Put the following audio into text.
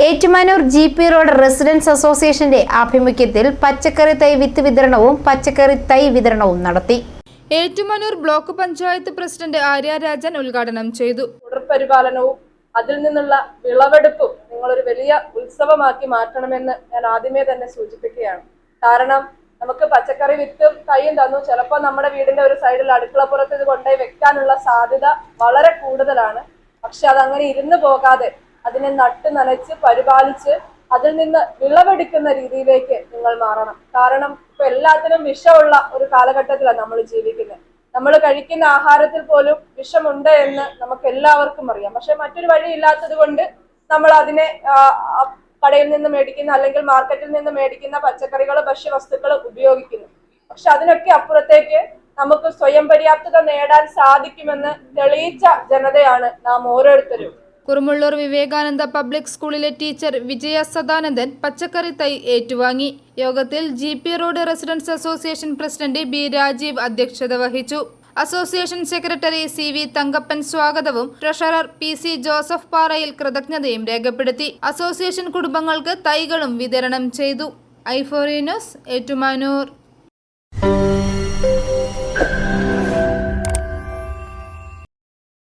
Ettumanoor G P road residence അസോസിയേഷന്റെ ആഭിമുഖ്യത്തിൽ പച്ചക്കറി തൈ വിത്ത് വിതരണവും പച്ചക്കറി തൈ വിതരണവും നടത്തി. ഏറ്റുമാനൂർ ബ്ലോക്ക് പഞ്ചായത്ത് പ്രസിഡന്റ് ആര്യ രാജൻ ഉദ്ഘാടനം ചെയ്തു. തുടർപരിപാലനവും അതിൽ നിന്നുള്ള വിളവെടുപ്പും നിങ്ങളൊരു വലിയ ഉത്സവമാക്കി മാറ്റണമെന്ന് ഞാൻ ആദ്യമേ തന്നെ സൂചിപ്പിക്കുകയാണ്. കാരണം നമുക്ക് പച്ചക്കറി വിത്തും കൈയും തന്നു. ചിലപ്പോൾ നമ്മുടെ വീടിന്റെ ഒരു സൈഡിൽ അടുക്കളപ്പുറത്ത് ഇത് കൊണ്ടുപോയി വെക്കാനുള്ള സാധ്യത വളരെ കൂടുതലാണ്. പക്ഷെ അതങ്ങനെ ഇരുന്ന് പോകാതെ അതിനെ നട്ട് നനച്ച് പരിപാലിച്ച് അതിൽ നിന്ന് വിളവെടുക്കുന്ന രീതിയിലേക്ക് നിങ്ങൾ മാറണം. കാരണം ഇപ്പൊ എല്ലാത്തിനും വിഷമുള്ള ഒരു കാലഘട്ടത്തിലാണ് നമ്മൾ ജീവിക്കുന്നത്. നമ്മൾ കഴിക്കുന്ന ആഹാരത്തിൽ പോലും വിഷമുണ്ട് എന്ന് നമുക്ക് എല്ലാവർക്കും അറിയാം. പക്ഷെ മറ്റൊരു വഴി ഇല്ലാത്തത് കൊണ്ട് നമ്മൾ അതിനെ കടയിൽ നിന്ന് മേടിക്കുന്ന അല്ലെങ്കിൽ മാർക്കറ്റിൽ നിന്ന് മേടിക്കുന്ന പച്ചക്കറികൾ ഭക്ഷ്യവസ്തുക്കൾ ഉപയോഗിക്കുന്നു. പക്ഷെ അതിനൊക്കെ അപ്പുറത്തേക്ക് നമുക്ക് സ്വയം പര്യാപ്തത നേടാൻ സാധിക്കുമെന്ന് തെളിയിച്ച ജനതയാണ് നാം ഓരോരുത്തരും. കുറുമുള്ളൂർ വിവേകാനന്ദ പബ്ലിക് സ്കൂളിലെ ടീച്ചർ വിജയ സദാനന്ദൻ പച്ചക്കറി തൈ ഏറ്റുവാങ്ങി. യോഗത്തിൽ G P road residence association president B Rajeev അധ്യക്ഷത വഹിച്ചു. Association secretary C V Thankappan സ്വാഗതവും ട്രഷറർ പി സി ജോസഫ് പാറയിൽ കൃതജ്ഞതയും രേഖപ്പെടുത്തി. അസോസിയേഷൻ കുടുംബങ്ങൾക്ക് തൈകളും വിതരണം ചെയ്തു. ഐഫോറിയനോസ് ഏറ്റുമാനൂർ.